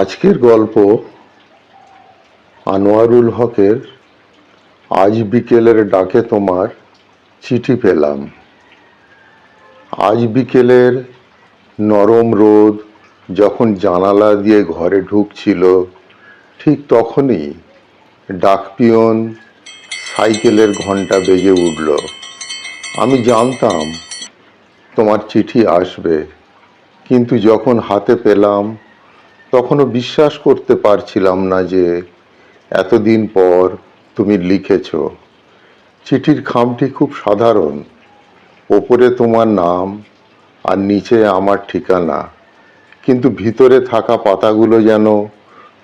আজকের গল্প আনোয়ারুল হকের আজ বিকেলের ডাকে তোমার চিঠি পেলাম। আজ বিকেলের নরম রোদ যখন জানালা দিয়ে ঘরে ঢুকছিল, ঠিক তখনই ডাকপিয়ন সাইকেলের ঘণ্টা বেজে উঠল। আমি জানতাম তোমার চিঠি আসবে, কিন্তু যখন হাতে পেলাম তখনও বিশ্বাস করতে পারছিলাম না যে এতদিন পর তুমি লিখেছ। চিঠির খামটি খুব সাধারণ। ওপরে তোমার নাম আর নিচে আমার ঠিকানা। কিন্তু ভিতরে থাকা পাতাগুলো যেন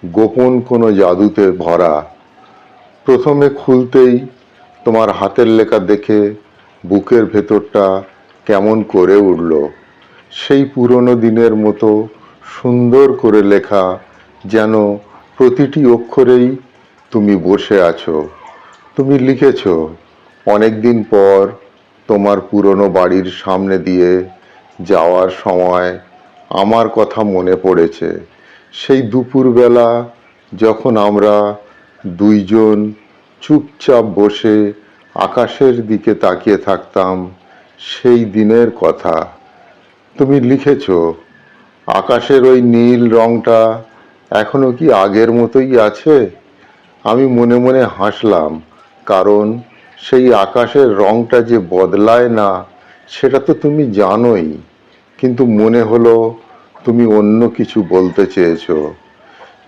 গোপন কোনো জাদুতে ভরা। প্রথমে খুলতেই তোমার হাতের লেখা দেখে বুকের ভেতরটা কেমন করে উঠল। সেই পুরনো দিনের মতো সুন্দর করে লেখা যেন প্রতিটি অক্ষরেই তুমি বসে আছো। তুমি লিখেছ অনেক দিন পর তোমার পুরনো বাড়ির সামনে দিয়ে যাওয়ার সময় আমার কথা মনে পড়েছে। সেই দুপুরবেলা যখন আমরা দুইজন চুপচাপ বসে আকাশের দিকে তাকিয়ে থাকতাম, সেই দিনের কথা। তুমি লিখেছ আকাশের ওই নীল রংটা এখনও কি আগের মতোই আছে? আমি মনে মনে হাসলাম, কারণ সেই আকাশের রংটা যে বদলায় না, সেটা তো তুমি জানোই। কিন্তু মনে হলো তুমি অন্য কিছু বলতে চেয়েছো।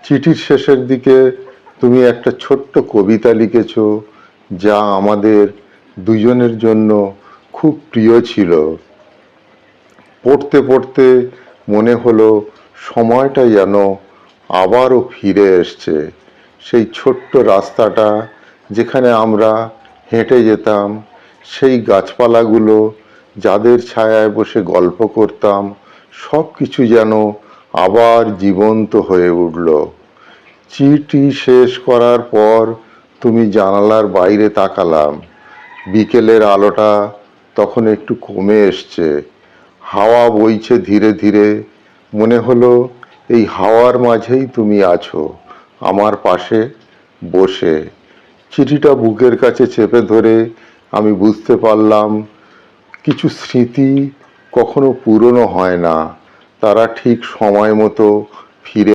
চিঠির শেষের দিকে তুমি একটা ছোট্ট কবিতা লিখেছ, যা আমাদের দুজনের জন্য খুব প্রিয় ছিল। পড়তে পড়তে মনে হলো সময়টা যেন আবারও ফিরে এসছে। সেই ছোট্ট রাস্তাটা যেখানে আমরা হেঁটে যেতাম, সেই গাছপালাগুলো যাদের ছায়ায় বসে গল্প করতাম সব কিছু যেন আবার জীবন্ত হয়ে উঠল। চিঠি শেষ করার পর তুমি জানালার বাইরে তাকালাম। বিকেলের আলোটা তখন একটু কমে এসছে। হাওয়া বইছে ধীরে ধীরে। মনে হলো, এই হাওয়ার মাঝেই তুমি আছো, আমার পাশে বসে। চিঠিটা বুকের কাছে চেপে ধরে আমি বুঝতে পারলাম, কিছু স্মৃতি কখনো পুরনো হয় না। তারা ঠিক সময় মতো ফিরে